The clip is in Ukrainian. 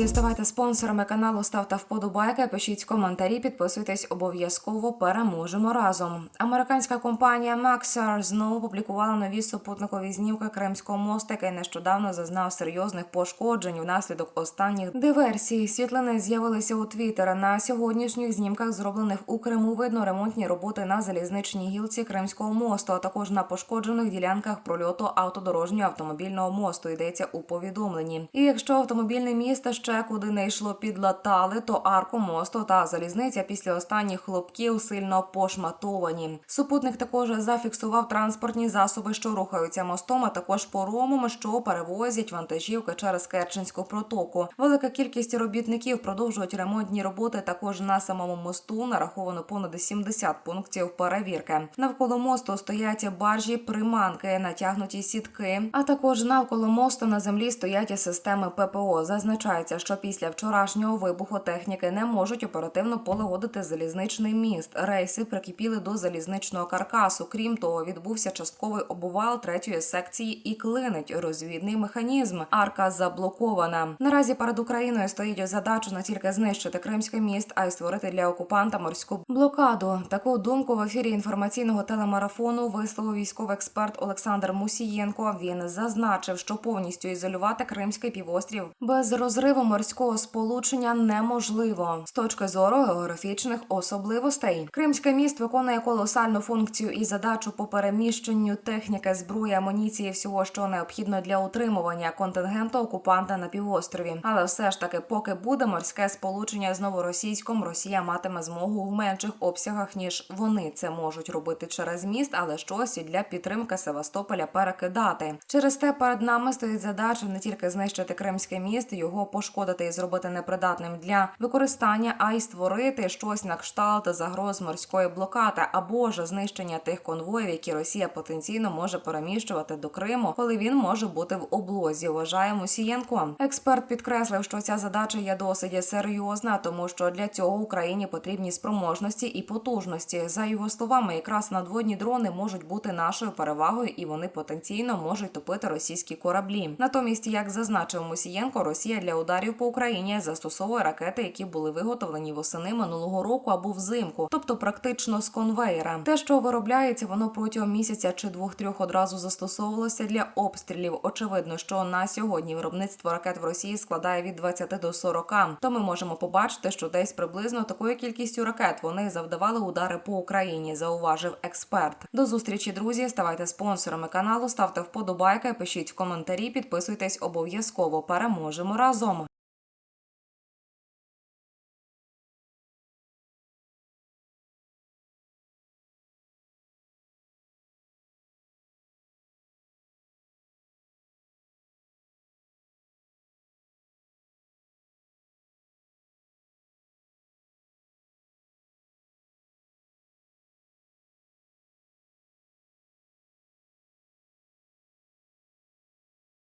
друзі, ставайте спонсорами каналу, ставте вподобайки, пишіть коментарі, підписуйтесь обов'язково. Переможемо разом. Американська компанія Maxar знову публікувала нові супутникові знімки Кримського мосту, який нещодавно зазнав серйозних пошкоджень внаслідок останніх диверсій. Світлини з'явилися у Твіттер. На сьогоднішніх знімках, зроблених у Криму, видно ремонтні роботи на залізничній гілці Кримського мосту, а також на пошкоджених ділянках прольоту автодорожнього автомобільного мосту. Йдеться у повідомленні. І якщо автомобільне місто ще куди не йшло підлатали, то арку мосту та залізниця після останніх хлопків сильно пошматовані. Супутник також зафіксував транспортні засоби, що рухаються мостом, а також поромом, що перевозять вантажівки через Керченську протоку. Велика кількість робітників продовжують ремонтні роботи також на самому мосту. Нараховано понад 70 пунктів перевірки. Навколо мосту стоять баржі, приманки, натягнуті сітки. А також навколо мосту на землі стоять системи ППО. Зазначається, що після вчорашнього вибуху техніки не можуть оперативно полагодити залізничний міст. Рейси прикипіли до залізничного каркасу. Крім того, відбувся частковий обвал третьої секції і клинить розвідний механізм. Арка заблокована. Наразі перед Україною стоїть задача не тільки знищити кримський міст, а й створити для окупанта морську блокаду. Таку думку в ефірі інформаційного телемарафону висловив військовий експерт Олександр Мусієнко. Він зазначив, що повністю ізолювати Кримський півострів без розриву морського сполучення неможливо з точки зору географічних особливостей. Кримське міст виконує колосальну функцію і задачу по переміщенню техніки, зброї, амуніції, всього, що необхідно для утримування контингенту окупанта на півострові. Але все ж таки, поки буде морське сполучення з новоросійськом, Росія матиме змогу в менших обсягах ніж вони це можуть робити через міст, але щось і для підтримки Севастополя перекидати. Через те перед нами стоїть задача не тільки знищити кримське міст, його пошкодити і зробити непридатним для використання, а й створити щось на кшталт загроз морської блокади або ж знищення тих конвоїв, які Росія потенційно може переміщувати до Криму, коли він може бути в облозі. Вважає Мусієнко. Експерт підкреслив, що ця задача є досить серйозна, тому що для цього Україні потрібні спроможності і потужності. За його словами, якраз надводні дрони можуть бути нашою перевагою, і вони потенційно можуть топити російські кораблі. Натомість, як зазначив Мусієнко, Росія для ударів по Україні застосовує ракети, які були виготовлені восени минулого року або взимку, тобто практично з конвейера. Те, що виробляється, воно протягом місяця чи двох-трьох одразу застосовувалося для обстрілів. Очевидно, що на сьогодні виробництво ракет в Росії складає від 20 до 40. То ми можемо побачити, що десь приблизно такою кількістю ракет вони завдавали удари по Україні, зауважив експерт. До зустрічі, друзі. Ставайте спонсорами каналу, ставте вподобайки, пишіть в коментарі, підписуйтесь обов'язково. Переможемо разом.